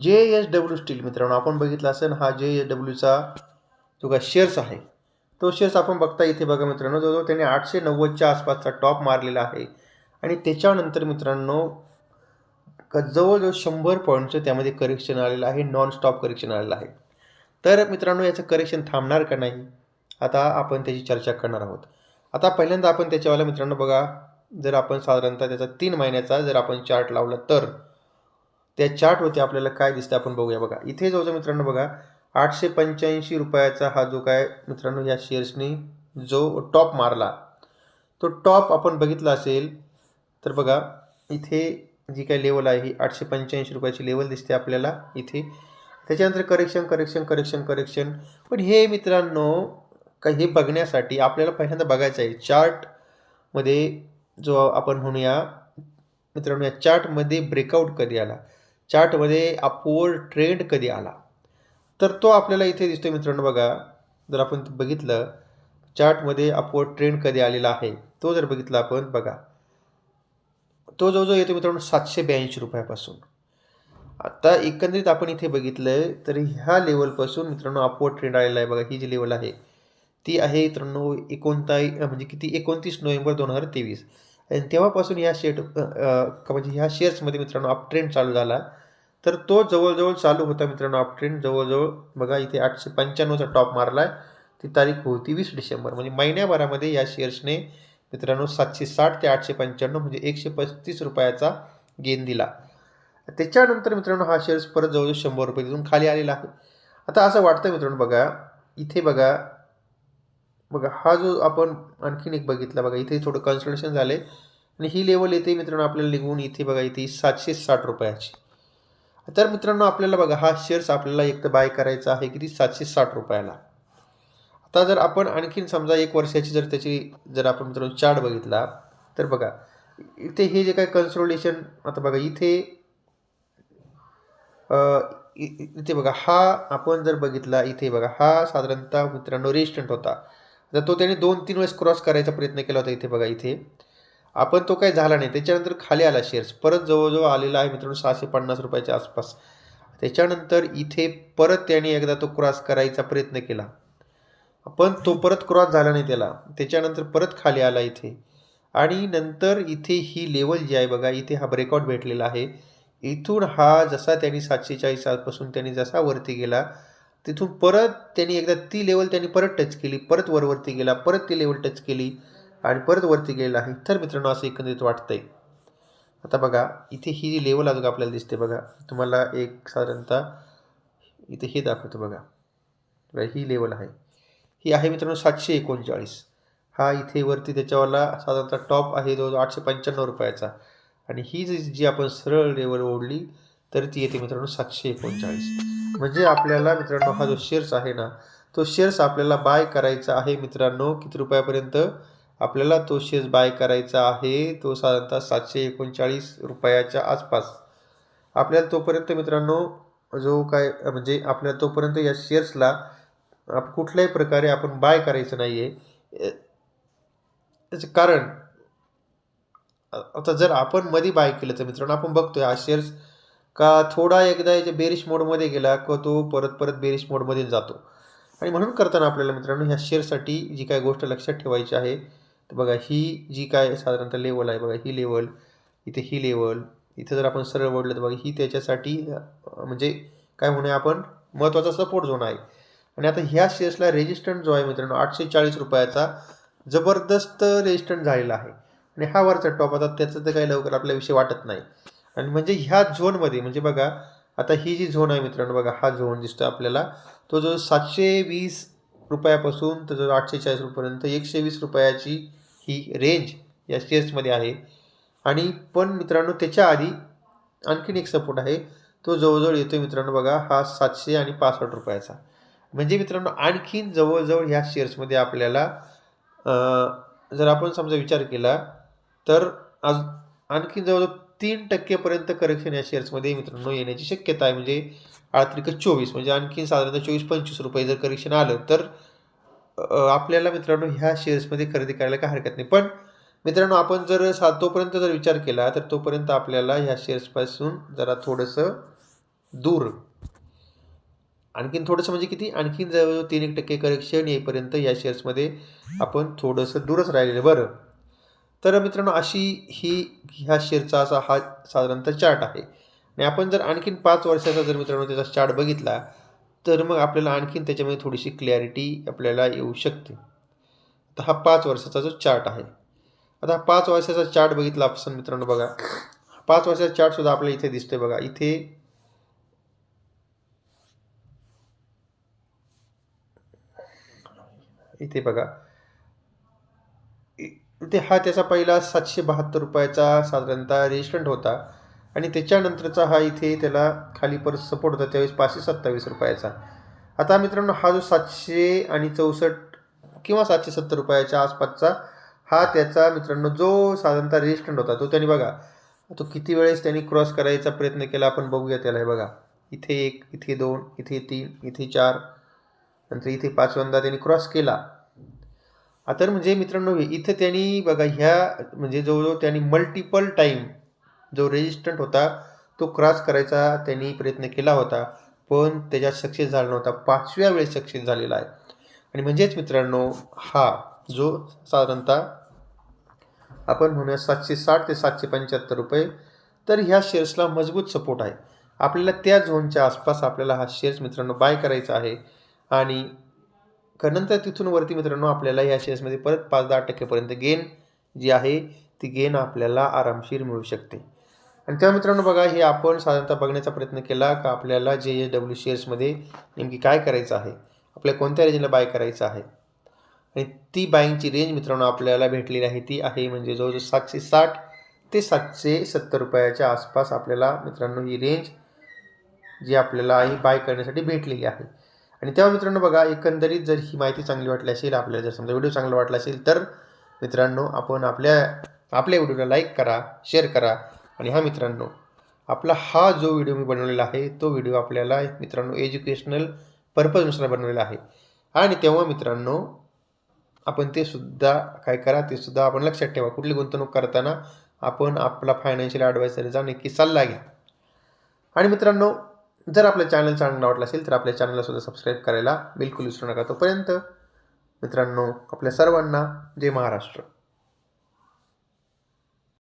जे S W steel मित्रांनो आपण बघितलं असेल हा जे एस डब्ल्यूचा जो काय शेअर्स आहे तो शेअर्स आपण बघता इथे बघा मित्रांनो जवळजवळ त्याने आठशे नव्वदच्या आसपासचा टॉप मारलेला आहे. आणि त्याच्यानंतर मित्रांनो क- जवळजवळ शंभर पॉईंटचं त्यामध्ये करेक्शन आलेलं आहे नॉन स्टॉप करेक्शन आलेलं आहे. तर मित्रांनो याचं करेक्शन थांबणार का नाही आता आपण त्याची चर्चा करणार आहोत. आता पहिल्यांदा आपण त्याच्यावाला मित्रांनो बघा जर आपण साधारणतः त्याचा तीन महिन्याचा जर आपण चार्ट लावला तर त्या चार्टवरती आपल्याला काय दिसतं आपण बघूया. बघा इथे जो जो मित्रांनो बघा आठशे पंच्याऐंशी रुपयाचा हा जो काय मित्रांनो या शेअर्सनी जो टॉप मारला तो टॉप आपण बघितला असेल तर बघा इथे जी काय लेवल आहे ही आठशे पंच्याऐंशी रुपयाची लेवल दिसते आपल्याला इथे. त्याच्यानंतर करेक्शन करेक्शन करेक्शन करेक्शन पण हे मित्रांनो का हे बघण्यासाठी आपल्याला पहिल्यांदा बघायचं आहे चार्टमध्ये जो आपण म्हणूया मित्रांनो या चार्टमध्ये ब्रेकआउट कधी आला? चार्टमध्ये अपवर ट्रेंड कधी आला? तर तो आपल्याला इथे दिसतो मित्रांनो बघा. जर आपण बघितलं चार्टमध्ये अपवर ट्रेंड कधी आलेला आहे? तो जर बघितला आपण बघा. तो जवळजवळ येतो मित्रांनो सातशे ब्याऐंशी रुपयापासून. आता एकंदरीत आपण इथे बघितलं तर ह्या लेवलपासून मित्रांनो अपवर ट्रेंड आलेला आहे. बघा ही जी लेवल आहे ती आहे मित्रांनो एकोणताई म्हणजे किती? एकोणतीस नोव्हेंबर दोन हजार तेवीस. आणि तेव्हापासून ह्या शेट का म्हणजे ह्या शेअर्समध्ये मित्रांनो अप ट्रेंड चालू झाला. तर तो जवळजवळ चालू होता मित्रांनो अप ट्रेंड जवळजवळ बघा इथे आठशे पंच्याण्णवचा टॉप मारला आहे ती तारीख होती वीस डिसेंबर. म्हणजे महिन्याभरामध्ये या शेअर्सने मित्रांनो सातशे साठ ते आठशे पंच्याण्णव म्हणजे एकशे पस्तीस रुपयाचा गेन दिला. त्याच्यानंतर मित्रांनो हा शेअर्स परत जवळजवळ शंभर रुपये तिथून खाली आलेला आहे. आता असं वाटतं मित्रांनो बघा इथे बघा बघा हा जो आपण आणखीन एक बघितला बघा इथे थोडं कन्सल्टेशन झाले आणि ही लेवल येते मित्रांनो आपल्याला निघून इथे बघा इथे सातशे साठ रुपयाची. तर मित्रांनो आपल्याला बघा हा शेअर्स आपल्याला एक तर बाय करायचा आहे किती? सातशे साठ रुपयाला. आता जर आपण आणखीन समजा एक वर्षाची जर त्याची जर आपण मित्रांनो चार्ट बघितला तर बघा इथे हे जे काय कन्सोलिडेशन आता बघा इथे इ- इथे बघा हा आपण जर बघितला इथे बघा हा साधारणतः मित्रांनो रेजिस्टंट होता. तर तो त्याने दोन तीन वेळेस क्रॉस करायचा प्रयत्न केला होता इथे बघा इथे. आपण तो काही झाला नाही. त्याच्यानंतर खाली आला शेअर्स परत जवळजवळ आलेला आहे मित्रांनो सहाशे पन्नास रुपयाच्या आसपास. त्याच्यानंतर इथे परत त्याने एकदा तो क्रॉस करायचा प्रयत्न केला. पण तो परत क्रॉस झाला नाही त्याला. त्याच्यानंतर परत खाली आला इथे. आणि नंतर इथे ही लेवल जी आहे बघा इथे हा ब्रेकआउट भेटलेला आहे. इथून हा जसा त्यांनी सातशे चाळीस आजपासून त्यांनी जसा वरती गेला तिथून परत त्यांनी एकदा ती लेवल त्यांनी परत टच केली परत वरवरती गेला परत ती लेवल टच केली. आणि परत वरती गेलेला आहे. तर मित्रांनो असं एकंदरीत वाटतंय. आता बघा इथे ही जी लेवल अजून आपल्याला दिसते बघा. तुम्हाला एक साधारणतः इथे हे दाखवतो बघा. बघा, ही लेवल आहे. ही आहे मित्रांनो सातशे एकोणचाळीस. हा इथे वरती त्याच्यावाला साधारणतः टॉप आहे जवळजवळ आठशे पंच्याण्णव रुपयाचा. आणि ही जी जी आपण सरळ लेवल ओढली तर ती येते मित्रांनो सातशे एकोणचाळीस. म्हणजे आपल्याला मित्रांनो हा जो शेअर्स आहे ना तो शेअर्स आपल्याला बाय करायचा आहे मित्रांनो किती रुपयापर्यंत? आपल्याला तो शेअर्स बाय करायचा आहे तो साधारणतः सातशे एकोणचाळीस रुपयाच्या आसपास. आपल्याला तोपर्यंत मित्रांनो जो काय म्हणजे आपल्याला तोपर्यंत या शेअर्सला आप कुठल्याही प्रकारे आपण बाय करायचं नाही आहे त्याचं कारण आता जर आपण मध्ये बाय केलं तर मित्रांनो आपण बघतोय हा शेअर्स का थोडा एकदा याच्या बेरिश मोडमध्ये गेला का तो परत परत बेरिश मोडमध्ये जातो. आणि म्हणून करताना आपल्याला मित्रांनो ह्या शेअरसाठी जी काय गोष्ट लक्षात ठेवायची आहे तर बघा ही जी काय साधारणतः लेवल आहे बघा ही लेवल इथे ही लेवल इथं जर आपण सरळ वडलं तर बघा ही त्याच्यासाठी म्हणजे काय म्हणूया आपण महत्त्वाचा सपोर्ट झोन आहे. आणि आता ह्या शेअर्सला रेजिस्टंट जो आहे मित्रांनो आठशे चाळीस रुपयाचा जबरदस्त रेजिस्टंट झालेला आहे. आणि हा वरचा टॉप आता त्याचं तर काही लवकर आपल्याविषयी वाटत नाही. आणि म्हणजे ह्या झोनमध्ये म्हणजे बघा आता ही जी झोन आहे मित्रांनो बघा हा झोन दिसतो आपल्याला. तो जो सातशे वीस रुपयापासून तर जो आठशे चाळीस रुपयापर्यंत एकशे वीस रुपयाची ही रेंज या शेअर्समध्ये आहे. आणि पण मित्रांनो त्याच्या आधी आणखीन एक सपोर्ट आहे. तो जवळजवळ येतो मित्रांनो बघा हा सातशे आणि पासष्ट रुपयाचा. म्हणजे मित्रांनो आणखीन जवळजवळ ह्या शेअर्समध्ये आपल्याला जर आपण समजा विचार केला तर आज आणखीन जवळजवळ तीन टक्केपर्यंत करेक्शन या शेअर्समध्ये मित्रांनो येण्याची शक्यता आहे. म्हणजे आर्थिक चोवीस म्हणजे आणखीन साधारणतः चोवीस पंचवीस रुपये जर करेक्शन आलं तर आपल्याला मित्रांनो ह्या शेअर्समध्ये खरेदी करायला काही हरकत नाही. पण मित्रांनो आपण जर सा तोपर्यंत जर विचार केला तर तोपर्यंत आपल्याला ह्या शेअर्सपासून जरा थोडंसं दूर. आणखीन थोडंसं म्हणजे किती? आणखीन जवळजवळ तीन एक टक्के करेक्शन येईपर्यंत या शेअर्समध्ये आपण थोडंसं दूरच राहिलेलं बरं. तर मित्रांनो अशी ही ह्या शेअरचा असा हा साधारणतः चार्ट आहे. आणि आपण जर आणखीन पाच वर्षाचा जर मित्रांनो त्याचा चार्ट बघितला तर मग आपल्याला आणखीन त्याच्यामध्ये थोडीशी क्लॅरिटी आपल्याला येऊ शकते. आता हा पाच वर्षाचा जो चार्ट आहे. आता हा पाच वर्षाचा चार्ट बघितला आपण मित्रांनो बघा. पाच वर्षाचा चार्टसुद्धा आपल्याला इथे दिसतोय बघा. इथे इथे बघा. इथे हा त्याचा पहिला सातशे बहात्तर रुपयाचा साधारणतः रेजिस्टंट होता. आणि त्याच्यानंतरचा हा इथे त्याला खाली परत सपोर्ट होता त्यावेळेस पाचशे सत्तावीस रुपयाचा. आता मित्रांनो हा जो सातशे आणि चौसष्ट किंवा सातशे सत्तर रुपयाच्या आसपासचा हा त्याचा मित्रांनो जो साधारणतः रेजिस्टंट होता तो त्यांनी बघा तो किती वेळेस त्यांनी क्रॉस करायचा प्रयत्न केला आपण बघूया त्याला हे बघा. इथे एक इथे दोन इथे तीन इथे चार नंतर इथे पाचवंदा त्यांनी क्रॉस केला. आता म्हणजे मित्रांनो इथं त्यांनी बघा ह्या म्हणजे जवळजवळ त्यांनी मल्टिपल टाईम जो रेजिस्टंट होता तो क्रॉस करायचा त्यांनी प्रयत्न केला होता पण त्याच्यात सक्सेस झाला नव्हता. पाचव्या वेळेस सक्सेस झालेला आहे. आणि म्हणजेच मित्रांनो हा जो साधारणतः आपण म्हणूया सातशे साठ ते सातशे पंच्याहत्तर रुपये तर ह्या शेअर्सला मजबूत सपोर्ट आहे. आपल्याला त्या झोनच्या आसपास आपल्याला हा शेअर्स मित्रांनो बाय करायचा आहे. आणि नंतर तिथून वरती मित्रांनो आपल्याला या शेअर्समध्ये परत पाच दहा टक्केपर्यंत गेन जी आहे ती गेन आपल्याला आरामशीर मिळू शकते. आणि तेव्हा मित्रांनो बघा हे आपण साधारणतः बघण्याचा प्रयत्न केला का आपल्याला जे ए डब्ल्यू शेअर्समध्ये नेमकी काय करायचं आहे? आपल्या कोणत्या रेंजला बाय करायचं आहे? आणि ती बाईंगची रेंज मित्रांनो आपल्याला भेटलेली आहे ती आहे म्हणजे जवळजवळ सातशे साठ ते सातशे सत्तर रुपयाच्या आसपास आपल्याला मित्रांनो ही रेंज जी आपल्याला ही बाय करण्यासाठी भेटलेली आहे. आणि तेव्हा मित्रांनो बघा एकंदरीत जर ही माहिती चांगली वाटली असेल आपल्याला जर समजा व्हिडिओ चांगला वाटला असेल तर मित्रांनो आपण आपल्या आपल्या व्हिडिओला लाईक करा शेअर करा. आणि हा मित्रांनो आपला हा जो व्हिडिओ मी बनवलेला आहे तो व्हिडिओ आपल्याला मित्रांनो एज्युकेशनल पर्पजनुसार बनवलेला आहे. आणि तेव्हा मित्रांनो आपण ते सुद्धा काय करा ते सुद्धा आपण लक्षात ठेवा. कुठली गुंतवणूक करताना आपण आपला फायनान्शियल ॲडवायझरचा नक्की सल्ला घ्या. आणि मित्रांनो जर आपल्या चॅनल चांगला आवडला असेल तर आपल्या चॅनलला सुद्धा सबस्क्राईब करायला बिलकुल विसरू नका. तोपर्यंत मित्रांनो आपल्या सर्वांना जय महाराष्ट्र.